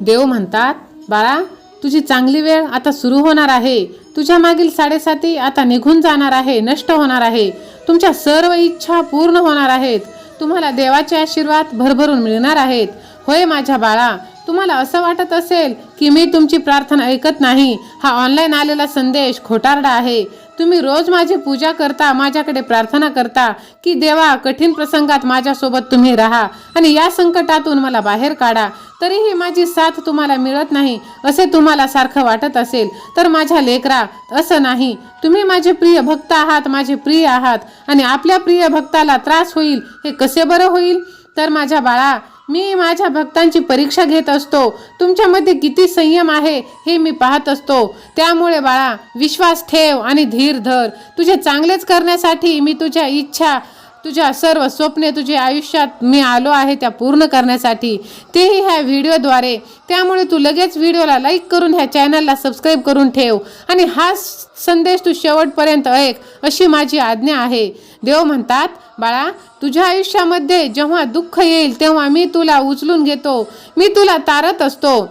देव म्हणतात बाळा तुझी चांगली वेळ आता सुरू होणार आहे. तुझ्या मागील साडेसाती आता निघून जाणार आहे नष्ट होणार आहे. तुमच्या सर्व इच्छा पूर्ण होणार आहेत. तुम्हाला देवाचे आशीर्वाद भरभरून मिळणार आहेत. होय माझ्या बाळा तुम्हाला असं वाटत असेल की मी तुमची प्रार्थना ऐकत नाही. हा ऑनलाईन आलेला संदेश खोटारडा आहे. तुम्ही रोज माझी पूजा करता माझ्याकडे प्रार्थना करता की देवा कठीण प्रसंगात माझ्यासोबत तुम्ही राहा आणि या संकटातून मला बाहेर काढा. तरीही माझी साथ तुम्हाला मिळत नाही असे तुम्हाला सारखं वाटत असेल तर माझ्या लेकरा असं नाही. तुम्ही माझे प्रिय भक्त आहात माझे प्रिय आहात आणि आपल्या प्रिय भक्ताला त्रास होईल हे कसे बरं होईल? तर माझ्या बाळा मी माझ्या भक्तांची परीक्षा घेत असतो. तुमच्यामध्ये किती संयम आहे हे मी पाहत असतो. त्यामुळे बाळा विश्वास ठेव आणि धीर धर. तुझे चांगलेच करण्यासाठी मी तुझ्या इच्छा तुझ्या सर्व स्वप्ने तुझ्या आयुष्यात मी आलो आहे त्या पूर्ण करण्यासाठी. तेही ह्या व्हिडिओद्वारे. त्यामुळे तू लगेच व्हिडिओला लाईक करून ह्या चॅनलला सबस्क्राईब करून ठेव. आणि हा स- संदेश तू शेवटपर्यंत ऐक अशी माझी आज्ञा आहे. देव म्हणतात बाळा तुझ्या आयुष्यामध्ये जेव्हा दुःख येईल तेव्हा मी तुला उचलून घेतो. मी तुला तारत असतो.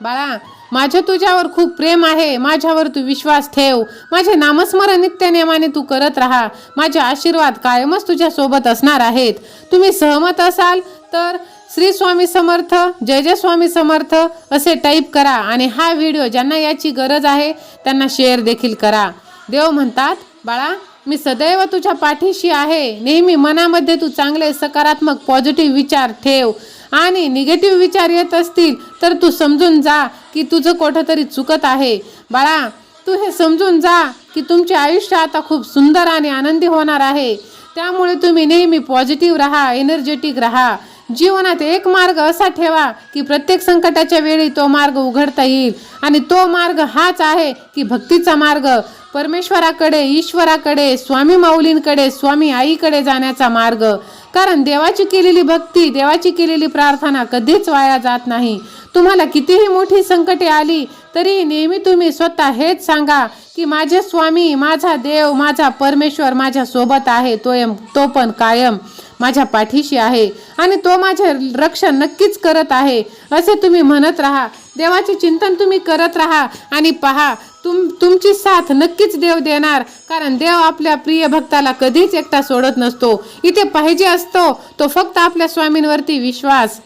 बाळा माझ्या तुझ्यावर खूप प्रेम आहे. माझ्यावर तू विश्वास ठेव. माझे नामस्मरण नित्यनेमाने तू करत राहा. माझे आशीर्वाद कायमच तुझ्या सोबत असणार आहेत. तुम्ही सहमत असाल तर श्री स्वामी समर्थ जय जय स्वामी समर्थ असे टाईप करा आणि हा व्हिडिओ ज्यांना याची गरज आहे त्यांना शेअर देखील करा. देव म्हणतात बाळा मी सदैव तुझ्या पाठीशी आहे. नेहमी मनामध्ये तू चांगले सकारात्मक पॉझिटिव्ह विचार ठेव. आणि निगेटिव्ह विचार येत असतील तर तू समजून जा की तुझं कोठं तरी चुकत आहे. बाळा तू हे समजून जा की तुमचे आयुष्य आता खूप सुंदर आणि आनंदी होणार आहे. त्यामुळे तुम्ही नेहमी पॉझिटिव्ह राहा एनर्जेटिक राहा. जीवनात एक मार्ग असा ठेवा की प्रत्येक संकटाच्या वेळी तो मार्ग उघडता येईल. आणि तो मार्ग हाच आहे की भक्तीचा मार्ग. परमेश्वराकडे ईश्वराकडे स्वामी माऊलींकडे स्वामी आईकडे जाण्याचा मार्ग. कारण देवाची केलेली भक्ती देवाची केलेली प्रार्थना कधीच वाया जात नाही. तुम्हाला कितीही मोठी संकटे आली तरी नेहमी तुम्ही स्वतः हेच सांगा की माझे स्वामी माझा देव माझा परमेश्वर माझ्या सोबत आहे तो एम- तो पण कायम. माझ्या पाठीशी आहे आणि तो माझे रक्षण नक्कीच करत आहे. असे तुम्ही म्हणत राहा. देवाचे चिंतन तुम्ही करत राहा आणि पहा तुम तुमची साथ नक्कीच देव देणार. कारण देव आपल्या प्रिय भक्ताला कधीच एकटा सोडत नसतो. इथे पाहिजे असतो तो फक्त आपल्या स्वामींवरती विश्वास.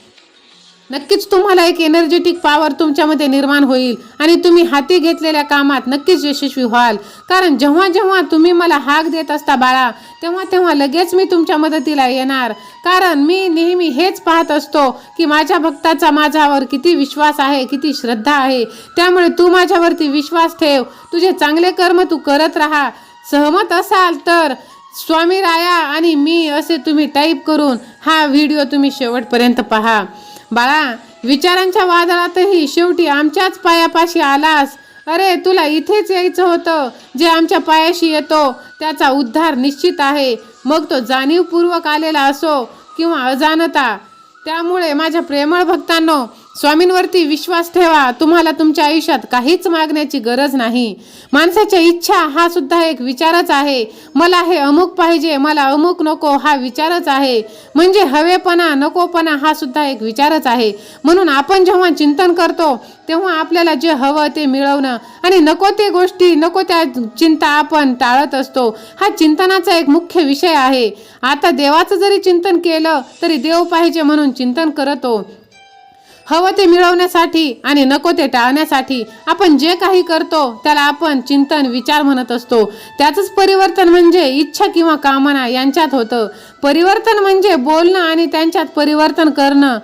नक्कीच तुम्हाला एक एनर्जेटिक पॉवर तुमच्यामध्ये निर्माण होईल आणि तुम्ही हाती घेतलेल्या कामात नक्कीच यशस्वी व्हाल. कारण जेव्हा जेव्हा तुम्ही मला हाक देत असता बाळा तेव्हा तेव्हा लगेच मी तुमच्या मदतीला येणार. कारण मी नेहमी हेच पाहत असतो की माझ्या भक्ताचा माझ्यावर किती विश्वास आहे किती श्रद्धा आहे. त्यामुळे तू माझ्यावरती विश्वास ठेव. तुझे चांगले कर्म तू करत राहा. सहमत असाल तर स्वामी राया आणि मी असे तुम्ही टाईप करून हा व्हिडिओ तुम्ही शेवटपर्यंत पहा. बाळा विचारांच्या वादळातही शेवटी आमच्याच पायापाशी आलास. अरे तुला इथेच यायचं होतं. जे आमच्या पायाशी येतो त्याचा उद्धार निश्चित आहे. मग तो जाणीवपूर्वक आलेला असो किंवा अजाणता. त्यामुळे माझ्या प्रेमळ भक्तांनो स्वामींवरती विश्वास ठेवा. तुम्हाला तुमच्या आयुष्यात काहीच मागण्याची गरज नाही. माणसाच्या इच्छा हा सुद्धा एक विचारच आहे. मला हे अमुक पाहिजे मला अमुक नको हा विचारच आहे. म्हणजे हवेपणा नकोपणा हा सुद्धा एक विचारच आहे. म्हणून आपण जेव्हा चिंतन करतो तेव्हा आपल्याला जे हवं ते मिळवणं. आणि नको ते गोष्टी नको त्या चिंता आपण टाळत असतो. हा चिंतनाचा एक मुख्य विषय आहे. आता देवाचं जरी चिंतन केलं तरी देव पाहिजे म्हणून चिंतन करतो. हवं ते मिळवण्यासाठी आणि नको ते टाळण्यासाठी आपण जे काही करतो त्याला आपण चिंतन विचार म्हणत असतो. त्याचंच परिवर्तन म्हणजे इच्छा किंवा कामना यांच्यात होतं. परिवर्तन म्हणजे बोलणं आणि त्यांच्यात परिवर्तन करणं.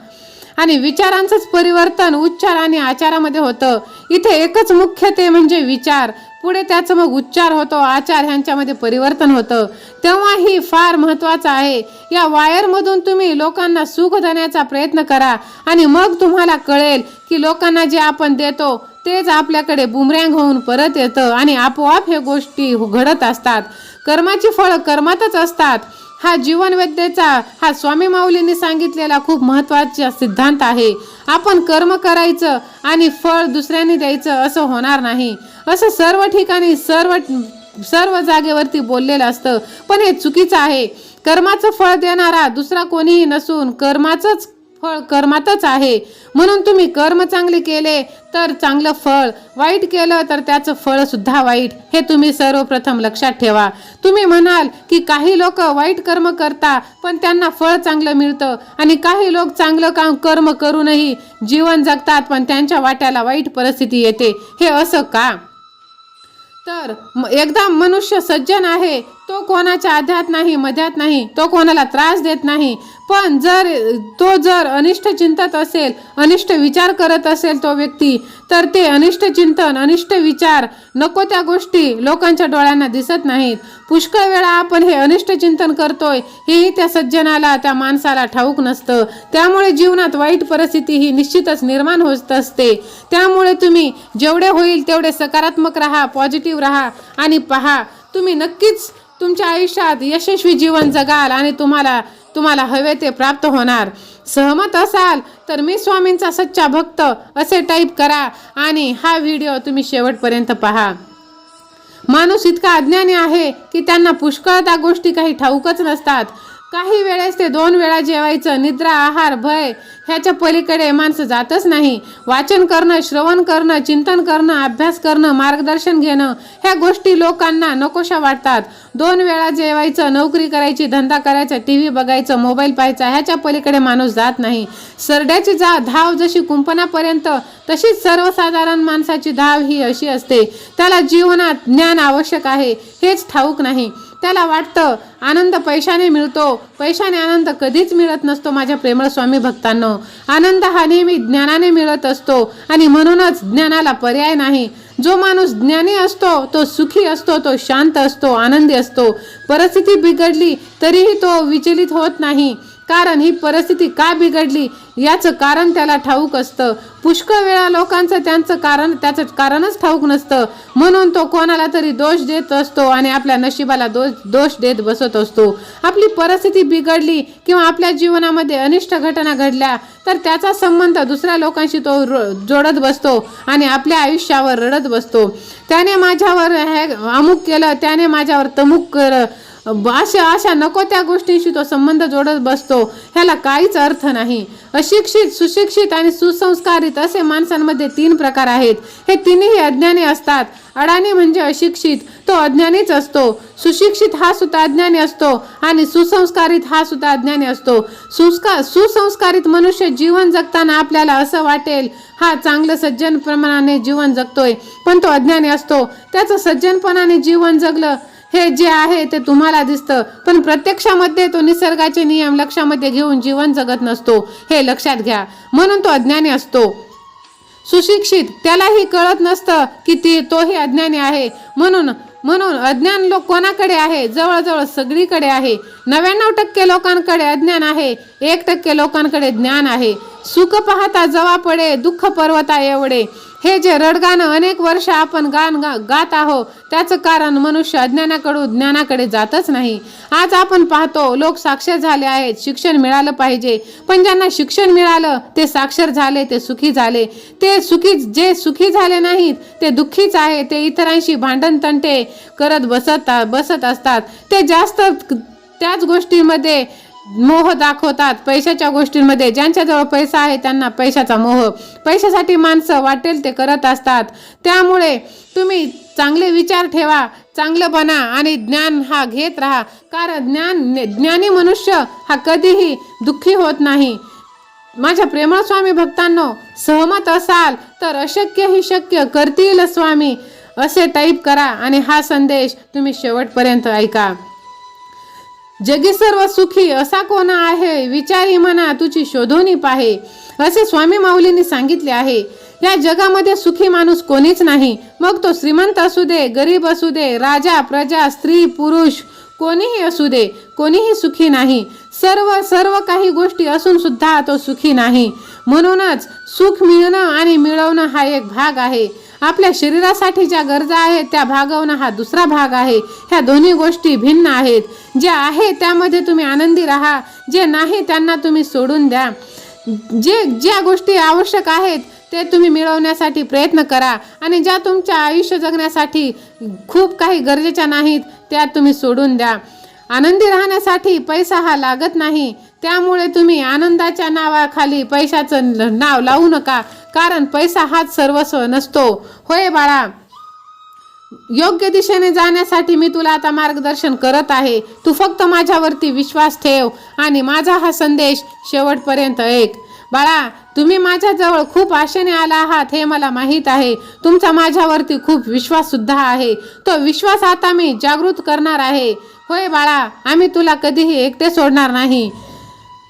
आणि विचारांचंच परिवर्तन उच्चार आणि आचारामध्ये होतं. इथे एकच मुख्य ते म्हणजे विचार. पुढे त्याचं मग उच्चार होतो आचार ह्यांच्यामध्ये परिवर्तन होतं. तेव्हा ही फार महत्त्वाचं आहे. या वायरमधून तुम्ही लोकांना सुख देण्याचा प्रयत्न करा आणि मग तुम्हाला कळेल की लोकांना जे आपण देतो तेच आपल्याकडे बुमरँग होऊन परत येतं आणि आपोआप हे गोष्टी घडत असतात. कर्माची फळं कर्मातच असतात. हा जीवनवेद्येचा हा स्वामी माऊलींनी सांगितलेला खूप महत्त्वाचा सिद्धांत आहे. आपण कर्म करायचं आणि फळ दुसऱ्यांनी द्यायचं असं होणार नाही. असं सर्व ठिकाणी सर्व सर्व जागेवरती बोललेलं असतं. पण हे चुकीचं आहे. कर्माचं फळ देणारा दुसरा कोणीही नसून कर्माचंच फळ कर्मातच आहे. म्हणून तुम्ही कर्म चांगले केले तर चांगलं फळ. वाईट केलं तर त्याचं फळ सुद्धा वाईट. हे तुम्ही सर्वप्रथम लक्षात ठेवा. तुम्ही म्हणाल की काही लोक वाईट कर्म करता पण त्यांना फळ चांगलं मिळतं. आणि काही लोक चांगलं काम कर्म करूनही जीवन जगतात पण त्यांच्या वाट्याला वाईट परिस्थिती येते. हे असं का? तर एकदा मनुष्य सज्जन आहे तो कोणाच्या आध्यात नाही मध्यात नाही तो कोणाला त्रास देत नाही. पण जर तो जर अनिष्ट चिंतत असेल अनिष्ट विचार करत असेल तो व्यक्ती तर ते अनिष्ट चिंतन अनिष्ट विचार नको त्या गोष्टी लोकांच्या डोळ्यांना दिसत नाहीत. पुष्कळ वेळा आपण हे अनिष्ट चिंतन करतोय हेही त्या सज्जनाला त्या माणसाला ठाऊक नसतं. त्यामुळे जीवनात वाईट परिस्थिती ही निश्चितच निर्माण होत असते. त्यामुळे तुम्ही जेवढे होईल तेवढे सकारात्मक राहा पॉझिटिव्ह राहा आणि पहा तुम्ही नक्कीच तुमच्या आयुष्यात यशस्वी जीवन जगाल आणि तुम्हाला तुम्हाला हवे ते प्राप्त होणार. सहमत असाल तर मी स्वामींचा सच्चा भक्त असे टाईप करा आणि हा व्हिडिओ तुम्ही शेवटपर्यंत पहा. माणूस इतका अज्ञानी आहे की त्यांना पुष्कळ त्या गोष्टी काही ठाऊकच नसतात. काही वेळेस ते दोन वेळा जेवायचं निद्रा आहार भय ह्याच्या पलीकडे माणसं जातच नाही. वाचन करणं श्रवण करणं चिंतन करणं अभ्यास करणं मार्गदर्शन घेणं ह्या गोष्टी लोकांना नकोशा वाटतात. दोन वेळा जेवायचं नोकरी करायची धंदा करायचा टी व्ही बघायचं मोबाईल पाहायचा ह्याच्या पलीकडे माणूस जात नाही. सरड्याची जा धाव जशी कुंपणापर्यंत तशीच सर्वसाधारण माणसाची धाव ही अशी असते. त्याला जीवनात ज्ञान आवश्यक आहे हेच ठाऊक नाही. त्याला वाटतं आनंद पैशाने मिळतो. पैशाने आनंद कधीच मिळत नसतो माझ्या प्रेमळ स्वामी भक्तांनो. आनंद हा नेहमी ज्ञानाने मिळत असतो आणि म्हणूनच ज्ञानाला पर्याय नाही. जो माणूस ज्ञानी असतो तो सुखी असतो तो शांत असतो आनंदी असतो. परिस्थिती बिघडली तरीही तो विचलित होत नाही. कारण ही परिस्थिती का बिघडली? याचं कारण त्याला ठाऊक असतं. पुष्कळ वेळा लोकांचं त्यांचं कारण त्याचं कारणच ठाऊक नसतं. म्हणून तो कोणाला तरी दोष देत असतो आणि आपल्या नशिबाला दोष दोष देत बसत असतो. आपली परिस्थिती बिघडली किंवा आपल्या जीवनामध्ये अनिष्ट घटना घडल्या तर त्याचा संबंध दुसऱ्या लोकांशी तो जोडत बसतो आणि आपल्या आयुष्यावर रडत बसतो. त्याने माझ्यावर हे अमुक केलं त्याने माझ्यावर तमुक केलं. अशा अशा नको त्या गोष्टींशी तो संबंध जोडत बसतो. ह्याला काहीच अर्थ नाही. अशिक्षित सुशिक्षित आणि सुसंस्कारित असे माणसांमध्ये तीन प्रकार आहेत. हे तिन्ही अज्ञानी असतात. अडाणी म्हणजे अशिक्षित तो अज्ञानीच असतो. सुशिक्षित हा सुद्धा अज्ञानी असतो आणि सुसंस्कारित हा सुद्धा अज्ञानी असतो. सुस्का सुसंस्कारित मनुष्य जीवन जगताना आपल्याला असं वाटेल हा चांगलं सज्जनप्रमाणे जीवन जगतोय पण तो अज्ञानी असतो. त्याचं सज्जनपणाने जीवन जगलं हे जे आहे ते तुम्हाला दिसतं. पण प्रत्यक्षामध्ये तो निसर्गाचे नियम लक्षामध्ये घेऊन जीवन जगत नसतो. हे लक्षात घ्या. म्हणून तो अज्ञानी असतो. सुशिक्षित त्यालाही कळत नसतं की ती तोही अज्ञानी आहे. म्हणून म्हणून अज्ञान लोक कोणाकडे आहे? जवळजवळ सगळीकडे आहे. नव्याण्णव टक्के लोकांकडे अज्ञान आहे. एक टक्के लोकांकडे ज्ञान आहे. सुख पाहता जवा पडे दुःख पर्वता एवढे हे जे रडगाणं अनेक वर्ष आपण गाण गा गात आहो त्याचं कारण मनुष्य अज्ञानाकडून ज्ञानाकडे जातच नाही. आज आपण पाहतो लोक साक्षर झाले आहेत शिक्षण मिळालं पाहिजे. पण ज्यांना शिक्षण मिळालं ते साक्षर झाले ते सुखी झाले. ते सुखी जे सुखी झाले नाहीत ते दुःखीच आहे. ते इतरांशी भांडण तंटे करत बसत बसत असतात. ते जास्त त्याच गोष्टीमध्ये मोह दाखवतात पैशाच्या गोष्टींमध्ये. ज्यांच्याजवळ पैसा आहे त्यांना पैशाचा मोह. पैशासाठी माणसं वाटेल ते करत असतात. त्यामुळे तुम्ही चांगले विचार ठेवा चांगलं बना आणि ज्ञान हा घेत राहा. कारण ज्ञान ज्ञानी मनुष्य हा कधीही दुःखी होत नाही. माझ्या प्रेमळ स्वामी भक्तांनो सहमत असाल तर अशक्य ही शक्य करतील स्वामी. असे टाईप करा आणि हा संदेश तुम्ही शेवटपर्यंत ऐका. जगी सर्व सुखी असा कोणा आहे? विचारी म्हणा तुझी शोधोनी पाहे. असे स्वामी माऊलींनी सांगितले आहे. या जगामध्ये सुखी माणूस कोणीच नाही. मग तो श्रीमंत असू दे गरीब असू दे राजा प्रजा स्त्री पुरुष कोणीही असू दे कोणीही सुखी नाही. सर्व सर्व काही गोष्टी असून सुद्धा तो सुखी नाही. म्हणूनच सुख मिळणं आणि मिळवणं हा एक भाग आहे. आपल्या शरीरासाठी ज्या गरजा आहेत त्या भागवणं हा दुसरा भाग आहे. ह्या दोन्ही गोष्टी भिन्न आहेत. जे आहे त्यामध्ये तुम्ही आनंदी राहा जे नाही त्यांना तुम्ही सोडून द्या. जे ज्या गोष्टी आवश्यक आहेत ते तुम्ही मिळवण्यासाठी प्रयत्न करा आणि ज्या तुमच्या आयुष्य जगण्यासाठी खूप काही गरजेच्या नाहीत त्या तुम्ही सोडून द्या. आनंदी राहण्यासाठी पैसा हा लागत नाही. त्यामुळे तुम्ही आनंदाच्या नावाखाली पैशाचं नाव लावू नका कारण पैसा हाच सर्वस्व नसतो. होय बाळा. योग्य दिशेने जाण्यासाठी मी तुला आता मार्गदर्शन करत आहे. तू फक्त माझ्यावरती विश्वास ठेव आणि माझा हा संदेश शेवटपर्यंत ऐक. बाळा तुम्ही माझ्याजवळ खूप आशेने आला आहात हे मला माहीत आहे. तुमचा माझ्यावरती खूप विश्वास सुद्धा आहे. तो विश्वास आता मी जागृत करणार आहे. होय बाळा आम्ही तुला कधीही एकटे सोडणार नाही.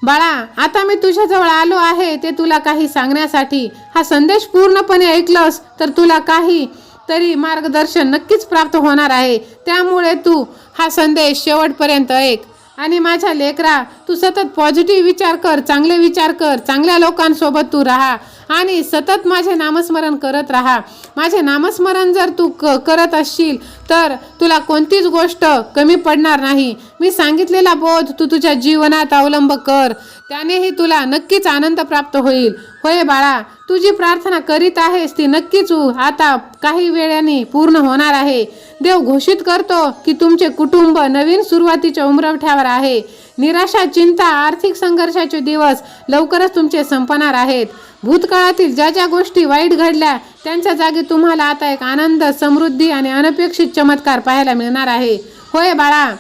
बाळा आता मी तुझ्याजवळ आलो आहे ते तुला काही सांगण्यासाठी. हा संदेश पूर्णपणे ऐकलंस तर तुला काही तरी मार्गदर्शन नक्कीच प्राप्त होणार आहे. त्यामुळे तू हा संदेश शेवटपर्यंत ऐक. आणि माझ्या लेकरा तू सतत पॉझिटिव्ह विचार कर चांगले विचार कर चांगल्या लोकांसोबत तू राहा. आणि सतत माझे नामस्मरण करत राहा. माझे नामस्मरण जर तू क करत असशील तर तुला कोणतीच गोष्ट कमी पडणार नाही. मी सांगितलेला बोध तू तुझ्या जीवनात अवलंब कर. त्यानेही तुला नक्कीच आनंद प्राप्त होईल. होय बाळा तू जी प्रार्थना करीत आहेस ती नक्कीच आता काही वेळाने पूर्ण होणार आहे. देव घोषित करतो की तुमचे कुटुंब नवीन सुरुवातीच्या उमरवठ्यावर आहे. निराशा चिंता आर्थिक संघर्षाचे दिवस लवकरच तुमचे संपणार आहेत. भूतकाळातील ज्या ज्या गोष्टी वाईट घडल्या त्यांच्या जागी तुम्हाला आता एक आनंद समृद्धी आणि अनपेक्षित चमत्कार पाहायला मिळणार आहे. होय बाळा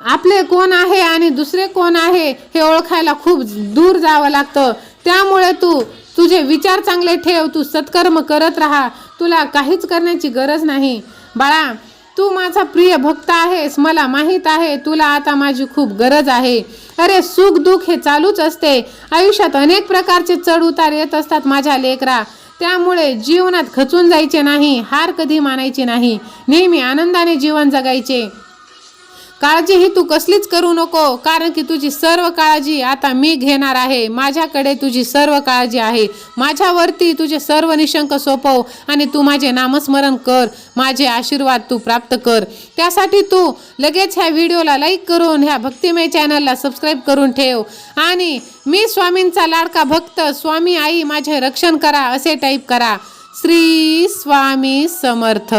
आपले कोण आहे आणि दुसरे कोण आहे हे ओळखायला खूप दूर जावं लागतं. त्यामुळे तू तुझे विचार चांगले ठेव तू सत्कर्म करत राहा. तुला काहीच करण्याची गरज नाही. बाळा तू माझा प्रिय भक्त आहेस मला माहीत आहे तुला आता माझी खूप गरज आहे. अरे सुख दुःख हे चालूच असते. आयुष्यात अनेक प्रकारचे चढ उतार येत असतात माझ्या लेकरा. त्यामुळे जीवनात खचून जायचे नाही हार कधी मानायची नाही. नेहमी आनंदाने जीवन जगायचे. काळजी ही तू कसलीच करू नको कारण की तुझी सर्व काळजी आता मी घेणार आहे. माझ्याकडे तुझी सर्व काळजी आहे. माझ्यावरती तुझे सर्व निशंक सोपव आणि तू माझे नामस्मरण कर. माझे आशीर्वाद तू प्राप्त कर. त्यासाठी तू लगेच ह्या व्हिडिओला लाईक करून ह्या भक्तिमय चॅनलला सबस्क्राईब करून ठेव. आणि मी स्वामींचा लाडका भक्त स्वामी आई माझे रक्षण करा असे टाईप करा. श्री स्वामी समर्थ.